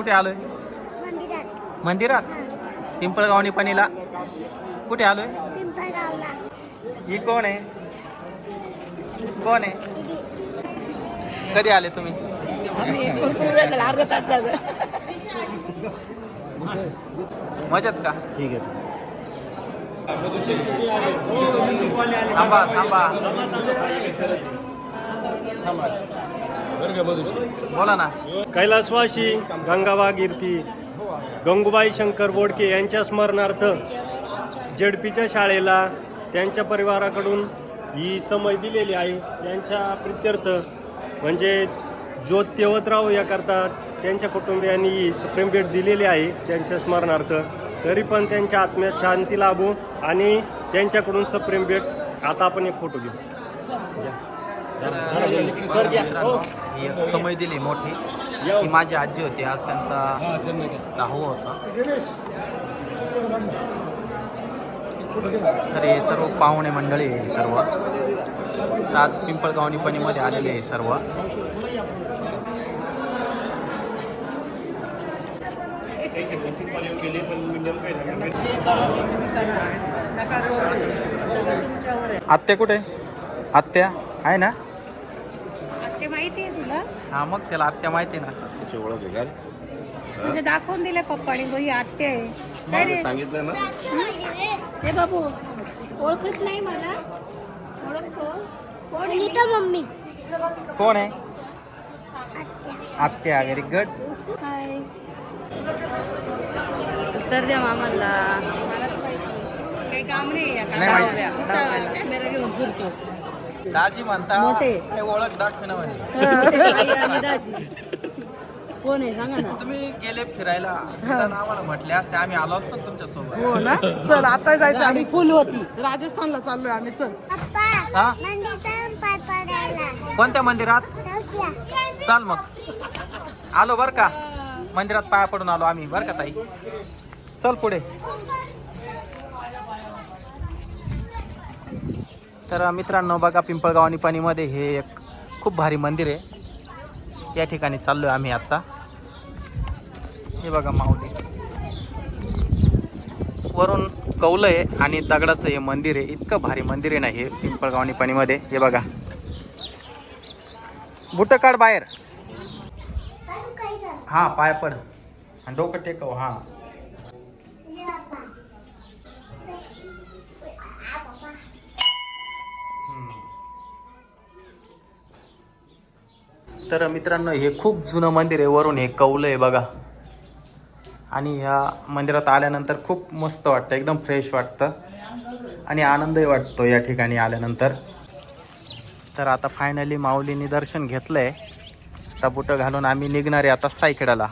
कुठे आलोय? मंदिरात. मंदिरात? पिंपळगाव निपाणीला कुठे आलोय? ही कोण आहे? कोण आहे? कधी आले तुम्ही? मजेत का? ठीक आहे. थांबा. थांबा. बोला ना. कैलासवासी गंगाबा कीर्ती गंगूबाई शंकर बोडके यांच्या स्मरणार्थ जेडपीच्या शाळेला त्यांच्या परिवाराकडून ही समय दिलेली आहे. त्यांच्या प्रित्यर्थ म्हणजे ज्योत तेवतराव याकरता त्यांच्या कुटुंबियांनी ही सुप्रीम भेट दिलेली आहे त्यांच्या स्मरणार्थ. तरी पण त्यांच्या आत्म्यात शांती लाभो आणि त्यांच्याकडून सुप्रीम भेट. आता आपण एक फोटो घेऊ. तर मित्रांनो, ही. एक समय दिली मोठी. ही माझी आजी होती. आज त्यांचा दहावा होता. तर हे सर्व पाहुणे मंडळी आहे हे सर्व. आज पिंपळगाव निपाणीमध्ये आलेले आहे सर्व. आत्या कुठे? आत्या? आहे ना? ते माहिती आहे तुला? हा मग त्याला आत्या माहिती आहे ना. त्याची ओळख आहे का? रे? म्हणजे दाखवून दिले पप्पानी बघ ही आत्या आहे. काय रे? सांगितलं ना? हे? बाबू ओळखत नाही मला. ओळखतो. कोण आहे? नीता मम्मी. कोण आहे? आत्या. आत्या व्हेरी गुड हाय तर द्या मामाला मलाच माहिती. काही काम नाही या नाही माहिती. नुसता कॅमेरा घेऊन फिरतो. दाजी म्हणता मोठे. काय ओळख दाखवणं म्हणजे आई आणि दाजी. कोण आहे? सांगा ना. तुम्ही गेले फिरायला. आम्हाला म्हटले असते आम्ही आलो असतो ना तुमच्यासोबत हो ना? चल आता जायचं गाडी आम्ही फुल होती. राजस्थानला चाललोय आम्ही चल. पप्पा हा? मंदिर जाऊन पाय पडायला कोणत्या मंदिरात. चाल मग. आलो बर का? मंदिरात पाया पडून आलो आम्ही. बर का ताई? चल पुढे. तर मित्रांनो बघा पिंपळगाव पाणीमध्ये हे एक खूप भारी मंदिर आहे. या ठिकाणी चाललोय आम्ही आत्ता हे बघा माऊली. वरून कौलं आहे आणि दगडाचं हे मंदिर आहे. इतकं भारी मंदिर आहे ना हे पिंपळगाव पाणीमध्ये. हे बघा. बुट काढ बाहेर. हां पाय पड. आणि डोकं टेकव हां. तर मित्रांनो हे खूप जुनं मंदिर आहे. वरून हे कौलं आहे बघा. आणि ह्या मंदिरात आल्यानंतर खूप मस्त वाटतं. एकदम फ्रेश वाटतं. आणि आनंदही वाटतो या ठिकाणी आल्यानंतर. तर आता फायनली माऊलीने दर्शन घेतलंय. आता बुटं घालून आम्ही निघणार आहे आता सायखेडाला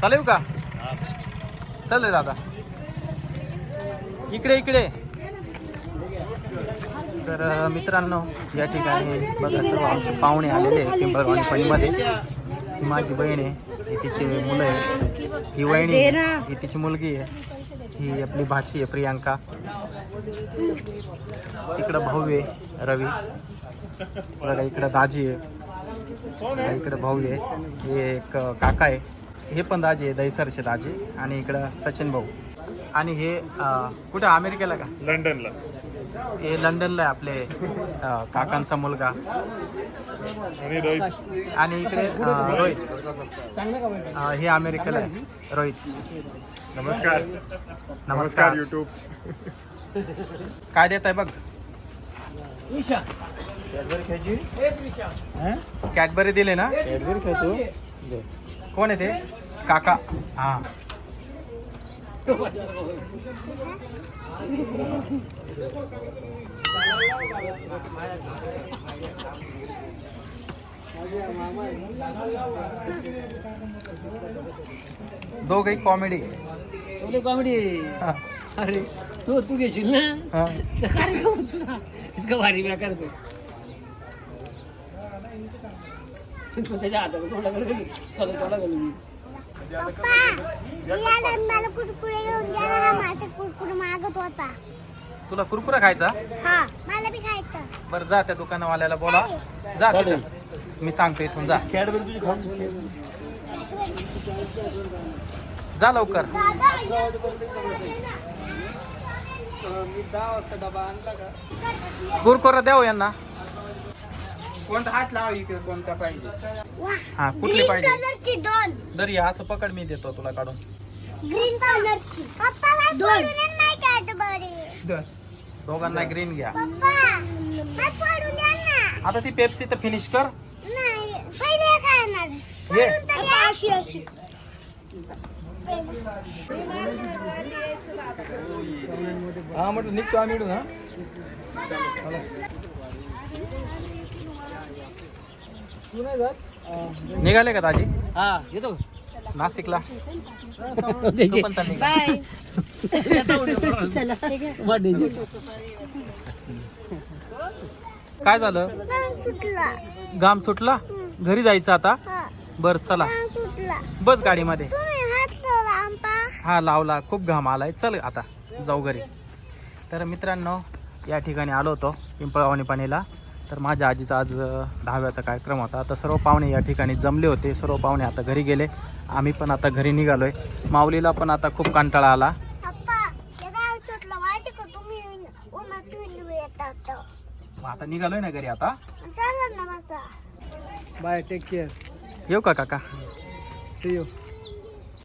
चालेल का? चालेल दादा. इकडे इकडे. तर मित्रांनो या ठिकाणी बघा सर्व आमचे पाहुणे आलेले आहे पिंपळगाव निपाणीमध्ये ही माझी बहीण आहे ही तिची मुलं आहे ही वहिणी आहे, ही तिची मुलगी आहे. ही आपली भाची आहे प्रियांका. तिकडं भाऊ आहे रवी. बघा इकडं दाजी आहे. इकडं भाऊ आहे. हे एक काका आहे. हे पण दाजी आहे दहीसरचे दाजी. आणि इकडं सचिन भाऊ. आणि हे कुठं अमेरिकेला का? लंडनला. हे लंडनला आहे आपले अं, काकांचा मुलगा. आणि रोहित. आणि इकडे अं, रोहित. अं, हे अमेरिकेला आहे. रोहित. नमस्कार. नमस्कार. युट्यूब काय देत आहे बघ कॅडबरी दिले ना? कोण आहे ते? काका. हा. दोघही कॉमेडी तुले कॉमेडी अरे तू तू घेशील ना? कार्यक्रम इतकं भारी बेकार तू तू त्याच्या हाताकडे तोंडाकडे गेली स्वतः तोंडा गेलो कुरकुरे घेऊन हा माझा कुरकुरे मागत होता. तुला कुरकुरा खायचा? हा मला बी खायचं. बरं जा त्या दुकानवाल्याला बोला. जा तिथं. मी सांगतो इथून जा. कॅडबरी तुझी खाऊन जा लवकर. कुरकुरा द्या हो यांना. कोणता हात लाव इकडे कोणता पाहिजे? हा कुठली पाहिजे? कलरची दोन. दरी असं पकड मी देतो तुला काढून. ग्रीन कलरची पप्पा मला पडून नाही कॅडबरी दोघांना ग्रीन घ्या. पप्पा मला पडून द्या ना. आता ती पेप्सी तर फिनिश कर. नाही पहिले ये. अशी अशी. हा म्हटलं निघतो आम्ही इकडून हा. निघाले का दाजी? हा येतो. नाशिकला. तू. पण काय झालं? घाम सुटला? घरी जायचं आता? हा. बर चला. बस गाडीमध्ये. तुम्ही हात लावला आंबा. हा लावला. खूप घाम आलाय. चल आता. जाऊ घरी. तर मित्रांनो या ठिकाणी आलो होतो पिंपळावणी पाणीला. तर माझ्या आजीचा आज दहाव्याचा कार्यक्रम होता. तर सर्व पाहुणे या ठिकाणी जमले होते. सर्व पाहुणे आता घरी गेले. आम्ही पण आता घरी निघालोय. माऊलीला पण आता खूप कंटाळा आला. आता निघालोय ना घरी आता? चालेल ना बसा. बाय टेक केअर येऊ का काका? C you